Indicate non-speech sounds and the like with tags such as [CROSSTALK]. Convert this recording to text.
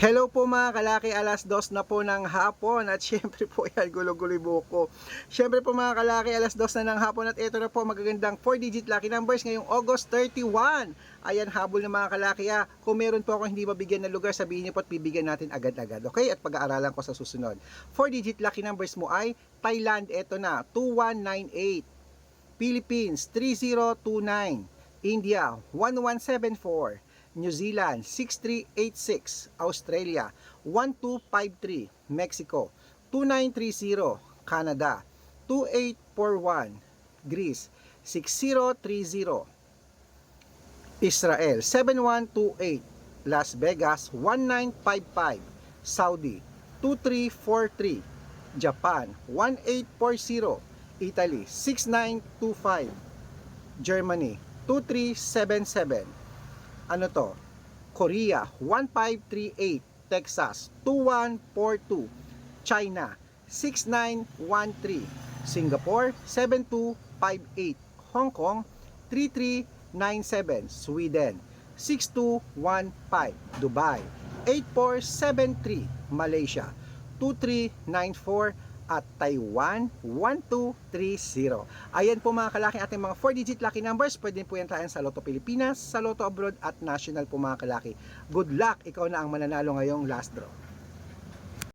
Hello po mga kalaki, alas dos na po ng hapon at [LAUGHS] syempre po yan gulo-gulo yung buhok ko. Syempre po mga kalaki, alas dos na ng hapon at ito na po magagandang 4-digit lucky numbers ngayong August 31. Ayan habol ng mga kalaki ha. Kung meron po ako hindi mabigyan ng lugar, sabihin niyo po at bibigyan natin agad-agad. Okay? At pag-aaralan ko sa susunod. 4-digit lucky numbers mo ay Thailand, ito na, 2198. Philippines, 3029. India, 1174. New Zealand 6386, Australia 1253, Mexico 2930, Canada 2841, Greece 6030, Israel 7128, Las Vegas 1955, Saudi 2343, Japan 1840, Italy 6925, Germany 2377, ano to? Korea 1538, Texas 2142, China 6913, Singapore 7258, Hong Kong 3397, Sweden 6215, Dubai 8473, Malaysia 2394 at Taiwan 1230. Ayan po mga kalaki ating mga 4-digit lucky numbers. Pwede po yan tayo sa Lotto Pilipinas, sa Lotto Abroad at National po mga kalaki. Good luck! Ikaw na ang mananalo ngayong last draw.